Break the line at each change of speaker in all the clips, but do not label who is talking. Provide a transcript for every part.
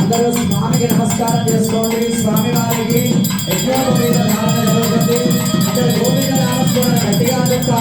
అందరూ స్వామికి నమస్కారం చేసుకోండి. స్వామి వారికి యజ్ఞోపవీత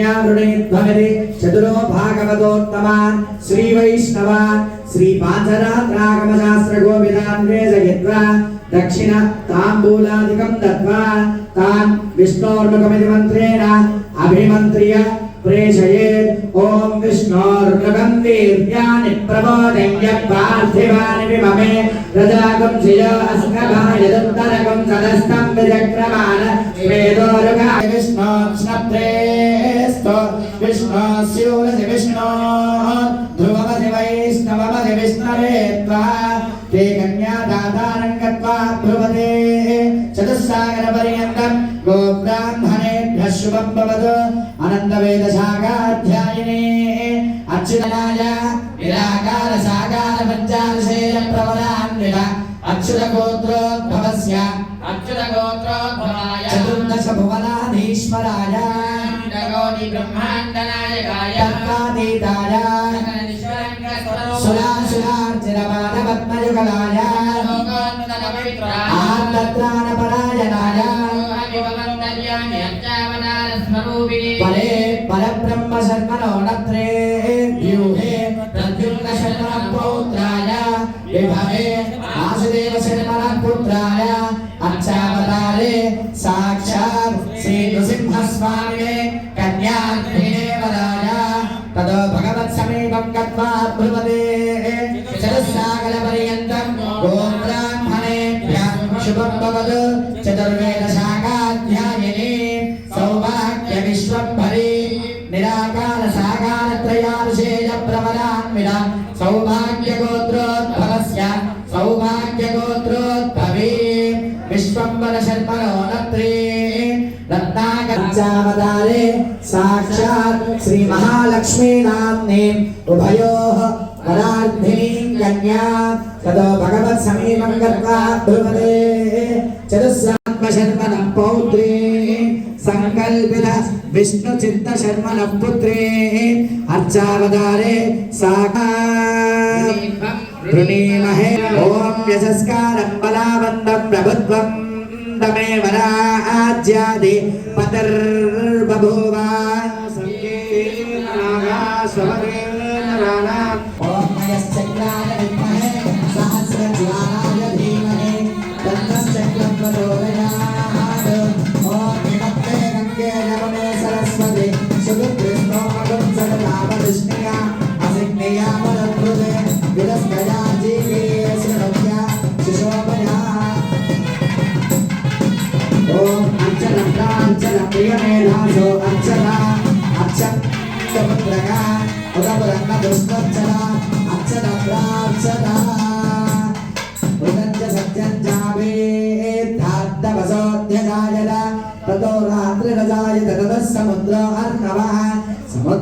కన్యావృణేధ్వమిది చతురో భాగవతోత్తమాన్ శ్రీ వైష్ణవాన్ శ్రీ పాంచరాత్రాగమ శాస్త్ర గోవిదాన్వేషయిత్వా దక్షిణ తాంబూలాదికం దత్వా తాన్ प्रेषयेत् ॐ विष्णोर्गगन्धीर्यानि प्रबोधय्यपार्थिवानि विममे रजागं शियो अस्कभायदुत्तरकं सदस्तं विचक्रमान वेदोरुगा विष्णो स्नप्रेस्तो विष्णो स्यूरसि विष्णो ध्रुवमसि वैष्णवमसि विष्णवे त्वा ते कन्या दातारङ्गत्वा ब्रुवते चतुस्सागरपर्यन्तं गोब्राह्मण శుభం శుభంభవతు అనంతవేద శాఖాధ్యాయనే అచ్యుతనాయ నిరాకార సాకార పంచాశేయ ప్రవరాన్విత అచ్యుత గోత్రోద్భవస్య అచ్యుత గోత్రోద్భవాయ
చతుర్దశ
భువనాధీశ్వరాయ గోడి
బ్రహ్మాండనాయకాయ
తత్వాతీతాయ సురాసురార్చిత బాలపద్మయుగలాయ ఆర్తత్రాణ परे परब्रह्म शर्मणो नत्रे व्यूहे प्रद्युम्न शर्मणः पौत्राय विभवे वासुदेव शर्मणः पुत्राय अच्छावतारे साक्षात् श्रीनृसिंहस्वामिने कन्याग्निदेवराय ततो भगवत्समीपं गत्वा ब्रुवते चतुस्सागरपर्यन्तं गोब्राह्मणेभ्यः शुभं भवतु चतुर्वेदशाखाध्यायिनी నిరాకార సాకార త్రయాశేయ ప్రవరాన్విడ సౌభాగ్య గోత్రోద్భవస్య సౌభాగ్య గోత్రోద్భవే విశ్వంబర శర్మలో నత్రే రత్నాకర్చావతారే సాక్షాత్ శ్రీ మహాలక్ష్మీ నామ్నే ఉభయోః పరార్థినీ కన్యా ధ్రువదే చతుస్సాత్మ పౌత్రే కల్పిత విష్ణు చింత శర్మ నపుత్రే అర్చావతారే సాకామహే ఓం యశస్కారం బలావంతం ప్రభుత్వం దమే వరాజ్యాది పదర్బూవ స్వరేణ రాణా. ఓం మయశ్చక్రాయ सरस्वति सुकृत्कृष्णोमगं सदतापविष्णया असिग्नेया मदद्भुते विदस्कया जीवे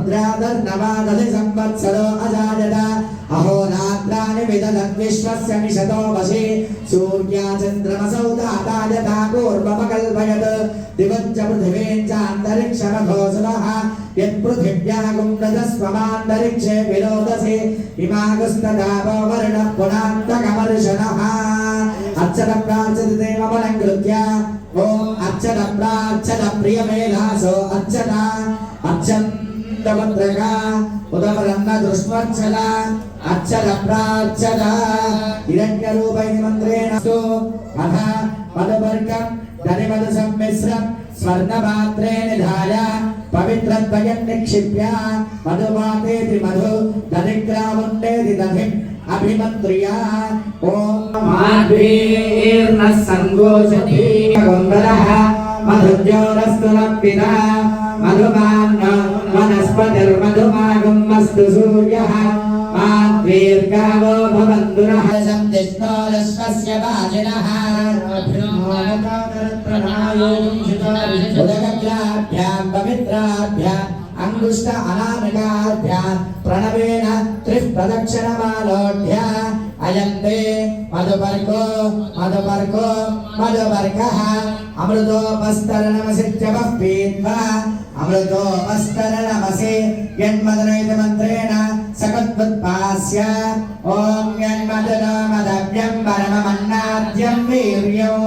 समुद्रादर्णवादधि संवत्सरो अजायत अहोरात्राणि विदधद्विश्वस्य निशतो वशे सूर्या चन्द्रमसौ दातायता पूर्वमकल्पयत् दिवञ्च पृथिवीं चान्तरिक्षमघोषलः यत्पृथिव्यागुण्डदस्वमान्तरिक्षे विरोदसे इमागस्तदापो वर्णः पुनान्तकमर्षणः अर्चन प्रार्चति देवमलङ्कृत्य ॐ अर्चन प्रार्चन प्रियमेधासो अर्चना ఉత్తమద్రగ ఉదమరన్న దృష్మచ్చల అచ్చల ప్రాచ్చల హిరణ్య రూపైని మంత్రేణ అథ మదవర్గం ధనిమద సమ్మిశ్రం స్వర్ణపాత్రే నిధాయ పవిత్రద్వయం నిక్షిప్య మధుపాతేతి మధు దరిద్రాముండేది దధిం అభిమంత్రియ. మధుమాన్న మధుమాన్న వనస్పతిర్మధుమాగం మస్తు సూర్యః మాద్వీర్గావో భవంతురః సంతిష్ణోరస్వస్య వాజినః ఉదగగ్రాభ్యాం పవిత్రాభ్యాం అంగుష్ట అనామికాభ్యాం ప్రణవేన త్రిప్రదక్షిణమాలోఢ్య అయంతే మధుపర్కో మధుపర్కో అమృతోపస్తర అమృతోపస్తరణమసిత్యమః పీత్వా అమృతోపస్తరణమసి యన్మదనైత మంత్రేణ సకత్వత్పాస్య ఓం యన్మదనో మదవ్యం పరమమన్నాద్యం వీర్యం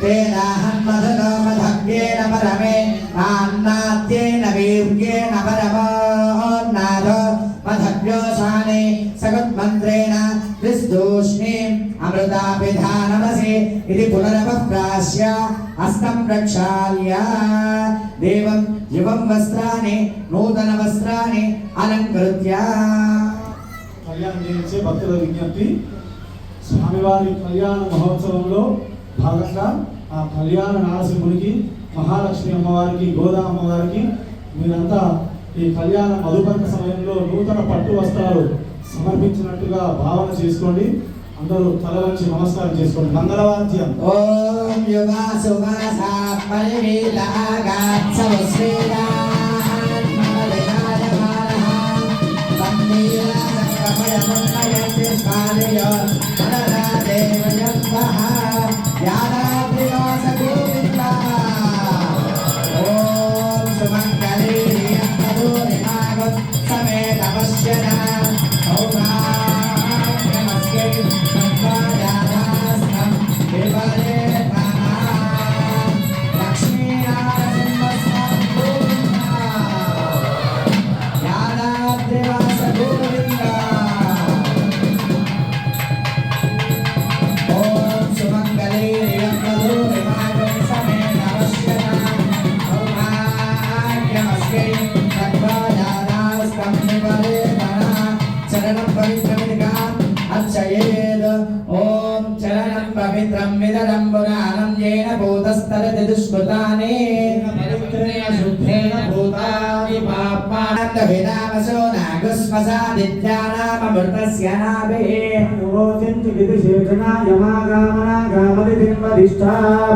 తేనాహం మదనో మధవ్యేన పరమే నాన్నాద్యేన వీర్యేణ పరమోన్నాథో మధవ్యోసానే సకత్మంత్రేణ విస్తూష్ణీం అమృతాపిధానమసి ఇది పునరవప్రాశ్య హస్తం ప్రక్షాళ్య దేవం యువం వస్త్రాన్ని నూతన వస్త్రాన్ని అలంకృత్య
కళ్యాణం చేయించే భక్తుల విజ్ఞప్తి. స్వామివారి కళ్యాణ మహోత్సవంలో భాగంగా ఆ కళ్యాణ నారసింహునికి మహాలక్ష్మి అమ్మవారికి గోదా అమ్మవారికి మీరంతా ఈ కళ్యాణ మధుపర్క సమయంలో నూతన పట్టు వస్త్రాలు సమర్పించినట్టుగా భావన చేసుకోండి. అందరూ తల వంచి నమస్కారం చేసుకోండి. మంగళవాద్యం.
ఓం యుగా సువాసా పరివీలాగాత్ సవశ్రీరాన్ నాగుస్మసాదిత్యానామృతస్య నాభిः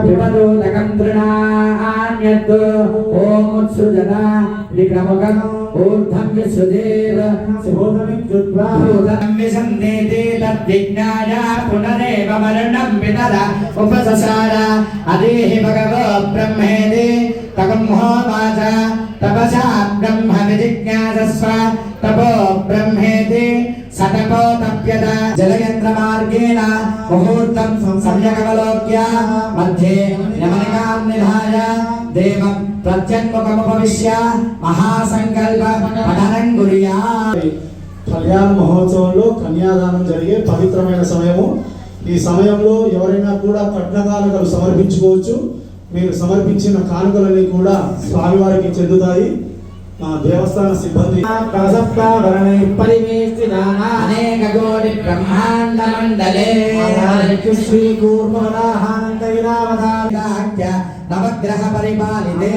విపదూతకం తృణాన్యత్ ఓం విక్రమకం ఊర్ధం విసృజేర భూతం విసందేతి తద్విజ్ఞాయ పునరేవ మరణం వితర ఉపససార అదేహి భగవో బ్రహ్మేది తగం హోవాచ తపసా బ్రహ్మ విజిజ్ఞాసస్వ తపో బ్రహ్మేతి సతపో తప్యత జలయంత్ర మార్గేణ ముహూర్తం సమ్యగవలోక్య మధ్యే యమనికాం నిధాయ దేవం ప్రత్యన్ముఖముపవిశ్య మహాసంకల్ప పఠనం గురియా
కళ్యాణ మహోత్సవంలో కన్యాదానం జరిగే పవిత్రమైన సమయము. ఈ సమయంలో ఎవరైనా కూడా కట్న కానుకలు సమర్పించుకోవచ్చు. మీరు సమర్పించిన కానుకలన్నీ కూడా స్వామివారికి చెందుతాయి. మా దేవస్థాన సిబ్బంది.
అనేక కోటి బ్రహ్మాండ మండలే. నవగ్రహ పరిపాలితే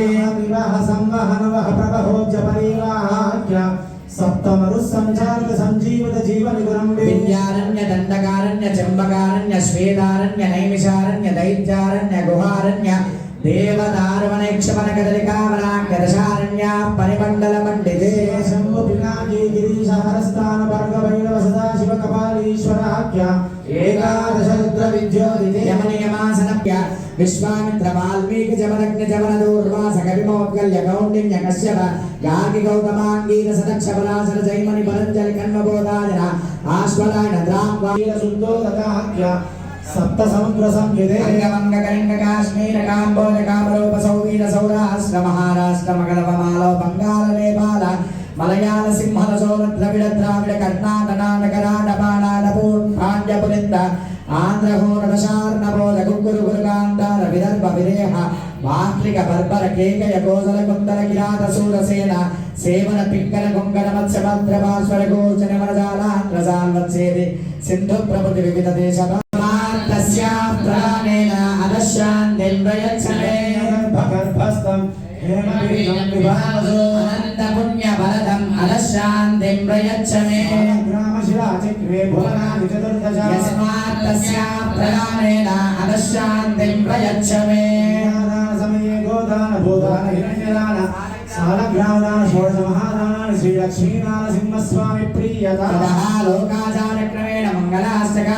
సప్తమరు సంచారిత సంజీవిత జీవని గురంబి
విద్యారణ్య దండకారణ్య చంబకారణ్య శ్వేతారణ్య నైమిషారణ్య దైత్యారణ్య గుహారణ్య దేవదారువన యక్షమన కదలికావరాంగ దశారణ్య పరిమండల మండితే
శంభు పినాకి గిరీశ హరస్థాన వర్గ భైరవ సదా శివ కపాలీశ్వరాఖ్య ఏకాదశ రుద్ర విద్యోదితే
యమనియమాసనప్య విశ్వామిత్ర వాల్మీకి జమనగ్న జమన దూర్వాస కవిమోద్గల్య కౌండిన్య కశ్యప గార్గి గౌతమాంగీర సదక్ష బలాసన జైమని పరంజలి కన్మబోధాజన ఆశ్వలాయన ద్రాంగ్వా
శుద్ధోదకాఖ్య సప్త సముద్ర సంయుదే
అంగమంగ కళింగ కాశ్మీర కాంబోజ కామరూప సౌవీర సౌరాష్ట్ర మహారాష్ట్ర మగధవమాలో బంగాళ నేపాల మలయాళ సింహల సోల ద్రవిడ ద్రావిడ కర్ణాటక నాటకరాట బాణాట పాండ్య పులింద ఆంధ్ర హోరణ శార్ణ బోధ కుక్కురు గురుగాంధార విదర్భ విరేహ మాంత్రిక బర్బర కేకయ గోదల కుందర కిరాత సూరసేన సేవన పింకర కొంకణ మత్స్య భద్ర భాస్వర గోచన వరజాలాంధ్రజాల్వత్సేది సింధు ప్రభుతి వివిధ దేశ అదశాంతిం ప్రయచ్చమే
గర్భస్థం హేమబీజం విభావసో
అనంత పుణ్య వరదం అదశాంతిం ప్రయచ్చమే
గ్రామశిలాచక్రే భువనాది చతుర్దశ
యస్మాత్ తస్యా ప్రాణేన అదశాంతిం ప్రయచ్చమే
సమయే గోదాన భూదాన హిరణ్యదాన సాలగ్రామదాన షోడశ మహాదానాన్ని శ్రీ లక్ష్మీనాథ సింహస్వామి ప్రియత
లోకాచారక్రమేణ మంగళాష్టకా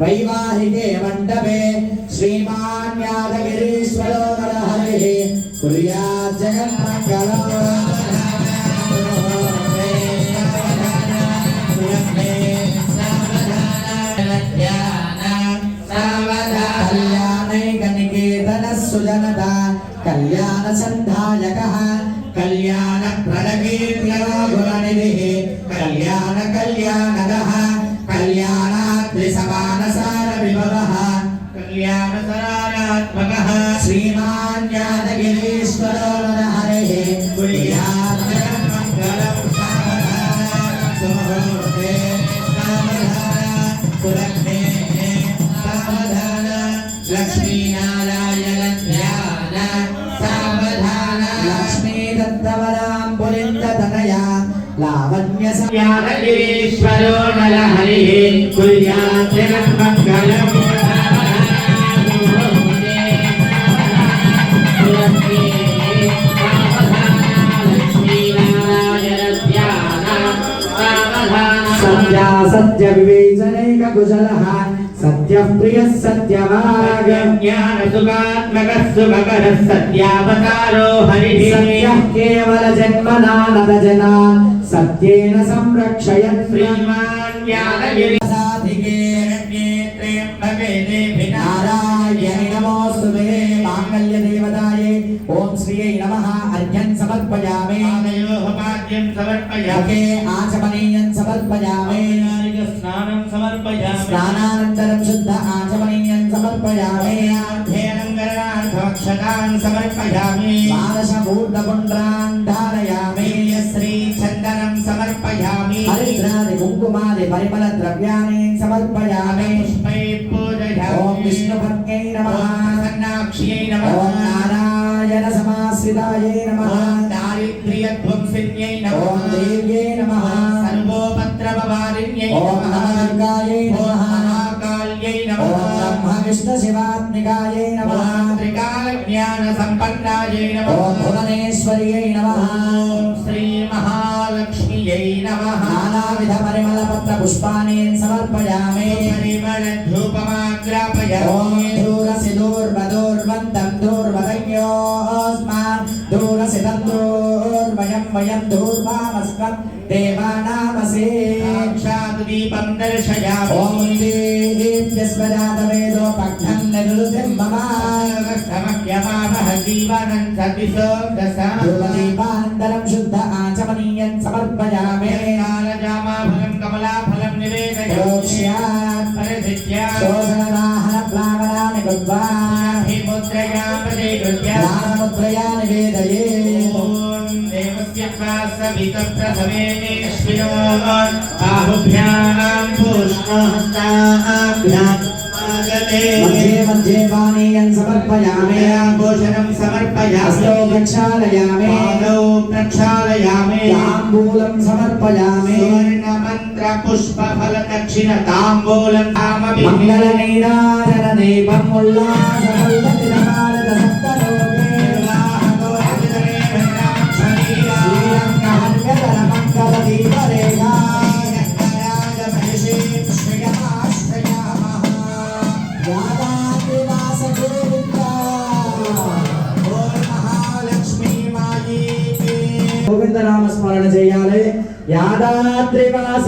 वैवाहिके मण्डपे श्रीमान् यादगिरीश्वरो नरहरिः कुर्यात् कल्याणैकनिकेतनः శ్రీరామతరాత్మక శ్రీమాన్యాదగిరీశ్వరో హరే లక్ష్మీనారాయణ
సావధాన లక్ష్మీ దత్తవరాంబులిందతనయా లావణ్య
సంయాగిరీశ్వరో నర హరి కుల్యాత్రిన మంగళం प्रियः सत्यवाग
ज्ञानसुखात्मकः सुखकरः सत्यावतारो हरिः
सत्यः केवल जन्मनानद जना सत्येन संरक्षयत्
श्रीमान् यादगिरि
श्रियै नमः अर्घ्यं समर्पयामि
पाद्यं समर्पयामि
मुखे आचमनीयं समर्पयामि
स्नानं समर्पयामि
स्नानानन्तरं शुद्ध आचमनीयं समर्पयामि
अध्ययनं करणार्थमक्षतान् समर्पयामि
द्वादशमूर्धपुण्ड्रान् धारयामि
श्रीचन्दनं समर्पयामि
हरिद्रादि कुङ्कुमादि परिमलद्रव्याणि समर्पयामि
पुष्पै
ॐ
पूजयामि
विष्णुपत्न्यै नमः
सन्नाक्ष्यै
ॐ
नमः
नारायणसमाश्रितायै नमः
ॐ दारिद्र्यध्वंसिन्यै
ॐ
नमः
देव्यै नमः
सर्वोपद्रववारिण्यै
ॐ
नमः
नमदुर्गायै
ॐ
नमः
महाकाल्यै
ॐ
नमः
ब्रह्मविष्णुशिवात्मिकायै नमः
त्रिकालज्ञानसम्पन्नायै
ॐ
नमः
भुवनेश्वर्यै नमः
ॐ श्रीमहालक्ष्म्यै नमः
नानाविधपरिमलपत्रपुष्पाणि समर्पयामि
परिमलधूपमाग्रापयामि
ॐ दूरसि दूर्वदूर्वन्तं दूर्वदयोस्मान् दूरसि तन्दूर्वयं वयं दूर्वामस्त्वं देवानामसि
साक्षात् दीपं दर्शयामि
ॐ दीप्यस्वजातवेदो पग्नं निरुतिं मम
समख्यमामः जीवनं सतिशोदशा
धूपदीपानन्तरं शुद्ध आचमनीयं समर्पयामि
कालजामाफलं कमलाफलं निवेदयामि
प्रोक्ष्यात्
परिधिज्या
शोषणदाहनप्लावनानि कृत्वा
मुद्रया
प्रतिगृह्य दानमुद्रया
निवेदये देवस्य पासवितप्रथमेश्विरान् बाहुभ्यां पूष्णहस्ताभ्याम्
मध्ये मध्ये पानीयं समर्पयामि
आभूषणं
समर्पयास्तौ प्रक्षालयामि
पादौ प्रक्षालयामि
ताम्बूलं समर्पयामि
सुवर्णमन्त्रपुष्पफलदक्षिणताम्बूलं तामपि
मङ्गलनीराधनदीपम् उल्लासफलम् యాదాద్రివాస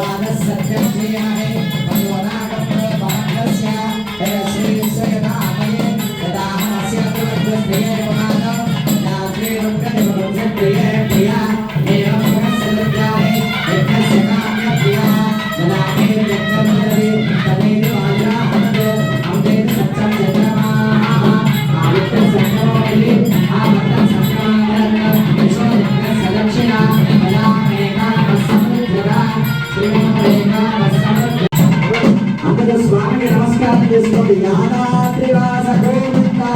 Rada Satyam Jaya అందరూ స్వామికి నమస్కారం చేసుకోండి. యాదాద్రివాస గోవిందా